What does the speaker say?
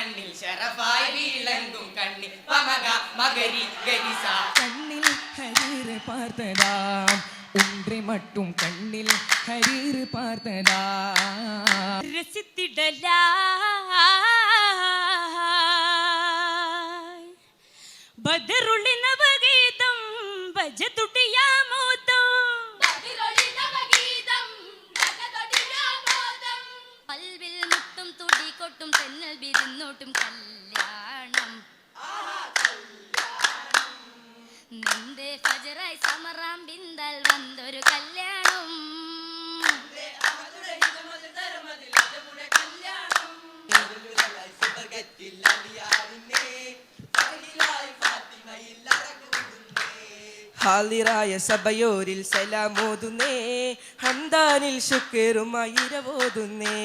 കണ്ണിൽ ശരഫായി വീളങ്കും കണ്ണിൽ പമക മകരി ഗരിസ. കണ്ണിൽ ഹരീറ് പാർത്തതാ. ഒന്റെ കണ്ണിൽ ഹരീറ് പാർത്തതാ. രസിത്തിടല. ബദറുള്ളിന ഭഗീതം കൊട്ടും തെന്നൽ വിരുന്നോട്ടും കല്യാണം. നിന്റെ ഫജറായി സമറാം ബിന്ദൽ വന്നൊരു കല്യാണം. ഹാലിറായ സഭയോരിൽ സലാമോതുന്നേ ഹംദാനിൽ ശുക്രുമായി ഇരവോതുന്നേ.